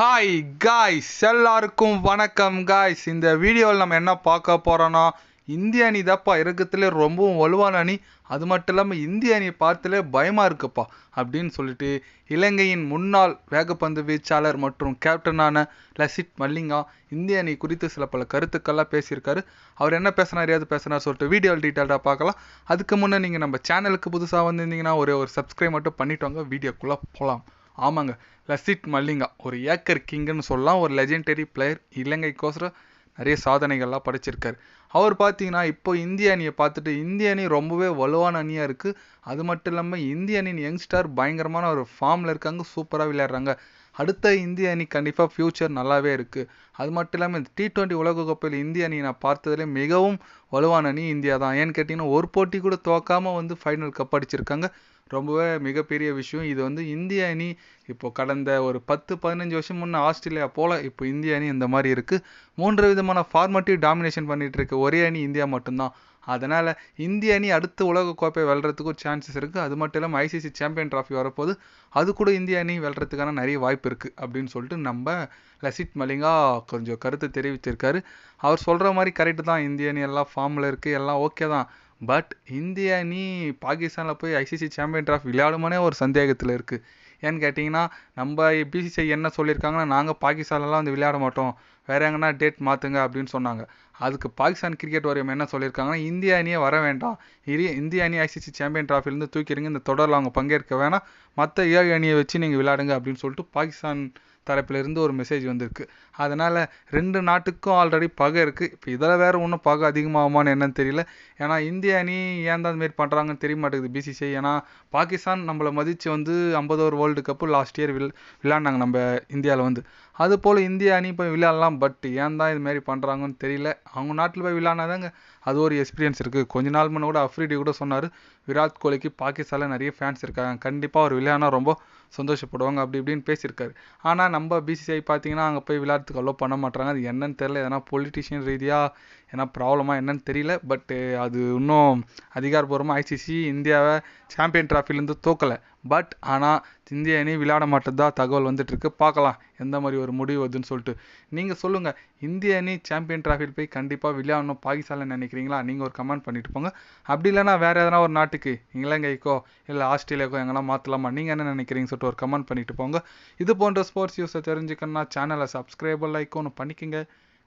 Hi guys எல்லாருக்கும் வணக்கம் guys இந்த வீடியோவில் நம்ம என்ன பார்க்க போகிறோன்னா இந்திய அணி தப்பா இருக்கிறதுலே ரொம்பவும் வலுவான அணி. அது மட்டும் இல்லாமல் இந்திய அணியை பார்த்துலே பயமாக இருக்குப்பா அப்படின்னு சொல்லிட்டு இலங்கையின் முன்னாள் வேகப்பந்து வீச்சாளர் மற்றும் கேப்டனான லசித் மல்லிங்கா இந்திய அணி குறித்து சில பல கருத்துக்கள்லாம் பேசியிருக்காரு. அவர் என்ன பேசினார் ஏது பேசினார் சொல்லிட்டு வீடியோ டீட்டெயில்டாக பார்க்கலாம். அதுக்கு முன்னே நீங்கள் நம்ம சேனலுக்கு புதுசாக வந்திருந்தீங்கன்னா ஒரே ஒரு சப்ஸ்கிரைப் மட்டும் பண்ணிட்டு வாங்க வீடியோக்குள்ளே போகலாம் ஆமாங்க. லசித் மல்லிங்கா ஒரு ஏக்கர் கிங்குன்னு சொல்லலாம். ஒரு லெஜெண்டரி பிளேயர் இலங்கைக்கோசரம் நிறைய சாதனைகள்லாம் படைச்சிருக்காரு. அவர் பார்த்தீங்கன்னா இப்போ இந்திய அணியை பார்த்துட்டு இந்திய அணி ரொம்பவே வலுவான அணியாக இருக்குது அது மட்டும் இல்லாமல் இந்திய அணியின் யங்ஸ்டர் பயங்கரமான ஒரு ஃபார்மில் இருக்காங்க சூப்பராக விளையாடுறாங்க. அடுத்த இந்திய அணி கண்டிப்பாக ஃப்யூச்சர் நல்லாவே இருக்குது அது மட்டும் இல்லாமல் இந்த டி டுவெண்ட்டி உலகக்கோப்பையில் இந்திய அணி நான் பார்த்ததுலேயே மிகவும் வலுவான அணி இந்தியா தான். ஏன்னு கேட்டிங்கன்னா ஒரு போட்டி கூட தோக்காமல் வந்து ஃபைனல் கப் அடிச்சிருக்காங்க. ரொம்பவே மிகப்பெரிய விஷயம். இது வந்து இந்திய அணி இப்போ கடந்த ஒரு பத்து பதினஞ்சு வருஷம் முன்னே ஆஸ்திரேலியா போல் இப்போ இந்திய அணி இந்த மாதிரி இருக்குது மூன்று விதமான ஃபார்மேட்டிவ் டாமினேஷன் பண்ணிகிட்டு இருக்கு. ஒரே அணி இந்தியா மட்டும்தான். அதனால் இந்திய அணி அடுத்த உலக கோப்பை வெல்றதுக்கும் சான்சஸ் இருக்குது அது மட்டும் இல்லாமல் ஐசிசி சாம்பியன் ட்ராஃபி வரப்போது அது கூட இந்திய அணி வெல்றதுக்கான நிறைய வாய்ப்பு இருக்குது அப்படின்னு சொல்லிட்டு நம்ம லசித் மலிங்கா கொஞ்சம் கருத்து தெரிவிச்சிருக்காரு அவர் சொல்கிற மாதிரி கரெக்டு தான். இந்திய அணி எல்லாம் ஃபார்மில் இருக்குது எல்லாம் ஓகே தான். பட் இந்திய அணி பாகிஸ்தானில் போய் ஐசிசி சாம்பியன் ட்ராஃபி விளையாடுமானே ஒரு சந்தேகத்தில் இருக்குது ஏன்னு கேட்டிங்கன்னா நம்ம பிசிசிஐ என்ன சொல்லியிருக்காங்கன்னா நாங்கள் பாகிஸ்தான்லலாம் வந்து விளையாட மாட்டோம். வேற எங்கன்னா டேட் மாற்றுங்க அப்படின்னு சொன்னாங்க. அதுக்கு பாகிஸ்தான் கிரிக்கெட் வாரியம் என்ன சொல்லியிருக்காங்கன்னா இந்திய அணியே வர வேண்டாம். இரு இந்திய அணி ஐசிசி சாம்பியன் ட்ராஃபிலேருந்து தூக்கிடுங்க. இந்த தொடரில் அவங்க பங்கேற்க வேணாம். மற்ற ஏழு அணியை வச்சு நீங்கள் விளையாடுங்க அப்படின்னு சொல்லிட்டு பாகிஸ்தான் தரப்பிலிருந்து ஒரு மெசேஜ் வந்திருக்கு. அதனால் ரெண்டு நாட்டுக்கும் ஆல்ரெடி பகை இருக்குது இப்போ இதில் வேறு ஒன்றும் பகை அதிகமாகுமான்னு என்னன்னு தெரியல. ஏன்னா இந்திய அணி ஏன் தான் மாரி பண்ணுறாங்கன்னு தெரிய மாட்டேங்குது பிசிசிஐ ஏன்னா பாகிஸ்தான் நம்மளை மதித்து வந்து ஐம்பது over world cup last year will விளையாண்டாங்க நம்ம இந்தியாவில் வந்து. அது போல் இந்திய அணி போய் விளையாடலாம். பட் ஏன் தான் இது மாதிரி பண்ணுறாங்கன்னு தெரியல. அவங்க நாட்டில் போய் விளையாடினாதாங்க அது ஒரு எக்ஸ்பீரியன்ஸ் இருக்குது கொஞ்ச நாள் முன்னே கூட அஃப்ரிடி கூட சொன்னார் விராட் கோலிக்கு பாகிஸ்தானில் நிறைய ஃபேன்ஸ் இருக்காங்க. கண்டிப்பாக அவர் விளையாடினா ரொம்ப சந்தோஷப்படுவாங்க அப்படி இப்படின்னு பேசியிருக்காரு. ஆனால் நம்ம பிசிசிஐ பார்த்தீங்கன்னா அங்கே போய் விளையாட்டுக்கு அலோவ் பண்ண மாட்டாங்க அது என்னன்னு தெரியல. எதனா பொலிட்டிஷியன் ரீதியாக ஏன்னா ப்ராப்ளமாக என்னன்னு தெரியல. பட்டு அது இன்னும் அதிகாரப்பூர்வமாக ஐசிசி இந்தியாவை சாம்பியன் ட்ராஃபிலேருந்து தோக்கலை. பட் ஆனால் இந்திய அணி விளையாட மாட்டதா தகவல் வந்துட்டுருக்கு. பார்க்கலாம் எந்த மாதிரி ஒரு முடிவு வருதுன்னு சொல்லிட்டு. நீங்கள் சொல்லுங்கள் இந்திய அணி சாம்பியன் ட்ராஃபியில் போய் கண்டிப்பாக விளையாடணும் பாகிஸ்தானில் நினைக்கிறீங்களா? நீங்கள் ஒரு கமெண்ட் பண்ணிட்டு போங்க. அப்படி இல்லைனா வேறு எதனா ஒரு நாட்டுக்கு இலங்கைக்கோ இல்லை ஆஸ்திரேலியாக்கோ எங்கன்னா மாற்றலாமா நீங்கள் என்ன நினைக்கிறீங்கன்னு சொல்லிட்டு ஒரு கமெண்ட் பண்ணிட்டு போங்க. இது போன்ற ஸ்போர்ட்ஸ் நியூஸை தெரிஞ்சுக்கணும்னா சேனலை சப்ஸ்கிரைபர் லைக் ஒன்று பண்ணிக்கோங்க.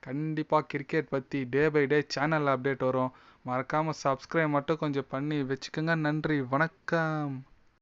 கண்டிப்பாக கிரிக்கெட் பற்றி டே பை டே சேனலில் அப்டேட் வரும். மறக்காமல் சப்ஸ்கிரைப் மட்டும் கொஞ்சம் பண்ணி வச்சுக்கோங்க. நன்றி வணக்கம்.